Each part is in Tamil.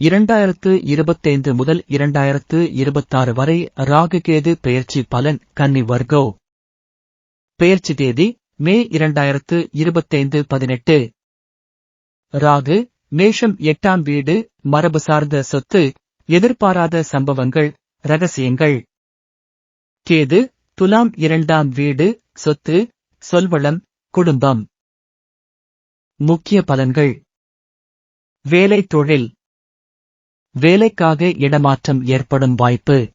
இரண்டாயிரத்து இருபத்தைந்து முதல் இரண்டாயிரத்து இருபத்தாறு வரை ராகுகேது பெயர்ச்சி பலன் கன்னி வர்கோ பெயர்ச்சி தேதி மே இரண்டாயிரத்து இருபத்தைந்து பதினெட்டு. ராகு மேஷம் எட்டாம் வீடு மரபு சார்ந்த சொத்து எதிர்பாராத சம்பவங்கள் ரகசியங்கள். கேது துலாம் இரண்டாம் வீடு சொத்து சொல்வளம் குடும்பம். முக்கிய பலன்கள். வேலை தொழில். வேலைக்காக இடமாற்றம் ஏற்படும் வாய்ப்பு.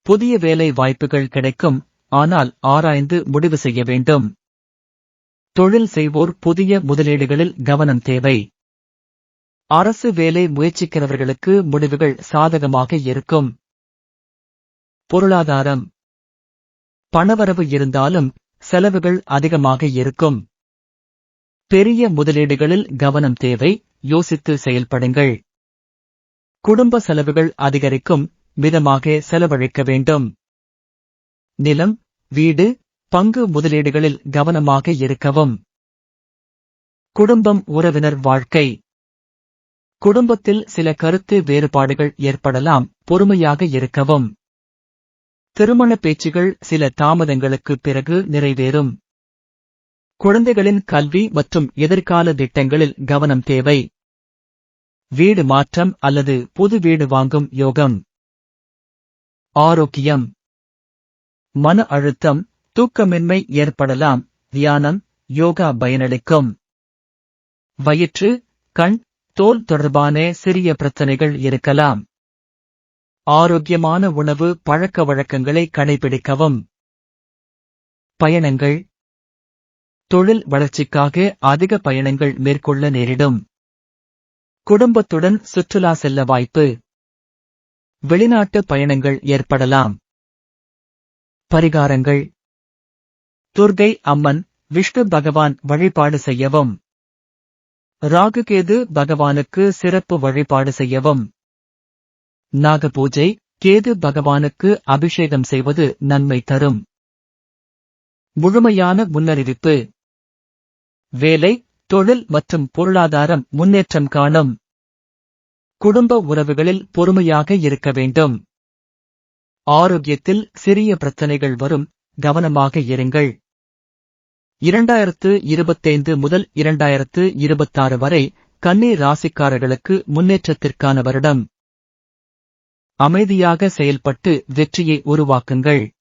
புதிய வேலை வாய்ப்புகள் கிடைக்கும் ஆனால் ஆராய்ந்து முடிவு செய்ய வேண்டும். தொழில் செய்வோர் புதிய முதலீடுகளில் கவனம் தேவை. அரசு வேலை முயற்சிக்கிறவர்களுக்கு முடிவுகள் சாதகமாக இருக்கும். பொருளாதாரம். பணவரவு இருந்தாலும் செலவுகள் அதிகமாக இருக்கும். பெரிய முதலீடுகளில் கவனம் தேவை யோசித்து செயல்படுங்கள். குடும்ப செலவுகள் அதிகரிக்கும் விதமாக செலவழிக்க வேண்டும். நிலம் வீடு பங்கு முதலீடுகளில் கவனமாக இருக்கவும். குடும்பம் உறவினர் வாழ்க்கை. குடும்பத்தில் சில கருத்து வேறுபாடுகள் ஏற்படலாம் பொறுமையாக இருக்கவும். திருமண பேச்சுகள் சில தாமதங்களுக்கு பிறகு நிறைவேறும். குழந்தைகளின் கல்வி மற்றும் எதிர்கால திட்டங்களில் கவனம் தேவை. வீடு மாற்றம் அல்லது புது வீடு வாங்கும் யோகம். ஆரோக்கியம். மன அழுத்தம் தூக்கமின்மை ஏற்படலாம் தியானம் யோகா பயனளிக்கும். வயிற்று கண் தோல் தொடர்பான சிறிய பிரச்சனைகள் இருக்கலாம். ஆரோக்கியமான உணவு பழக்க வழக்கங்களை கடைபிடிக்கவும். பயணங்கள். தொழில் வளர்ச்சிக்காக அதிக பயணங்கள் மேற்கொள்ள நேரிடும். குடும்பத்துடன் சுற்றுலா செல்ல வாய்ப்பு. வெளிநாட்டு பயணங்கள் ஏற்படலாம். பரிகாரங்கள். துர்கை அம்மன் விஷ்ணு பகவான் வழிபாடு செய்யவும். ராகுகேது பகவானுக்கு சிறப்பு வழிபாடு செய்யவும். நாக பூஜை கேது பகவானுக்கு அபிஷேகம் செய்வது நன்மை தரும். முழுமையான முன்னறிவிப்பு. வேலை தொழில் மற்றும் பொருளாதாரம் முன்னேற்றம் காணும். குடும்ப உறவுகளில் பொறுமையாக இருக்க வேண்டும். ஆரோக்கியத்தில் சிறிய பிரச்சனைகள் வரும் கவனமாக இருங்கள். இரண்டாயிரத்து இருபத்தைந்து முதல் இரண்டாயிரத்து இருபத்தாறு வரை கன்னி ராசிக்காரர்களுக்கு முன்னேற்றத்திற்கான வருடம். அமைதியாக செயல்பட்டு வெற்றியை உருவாக்குங்கள்.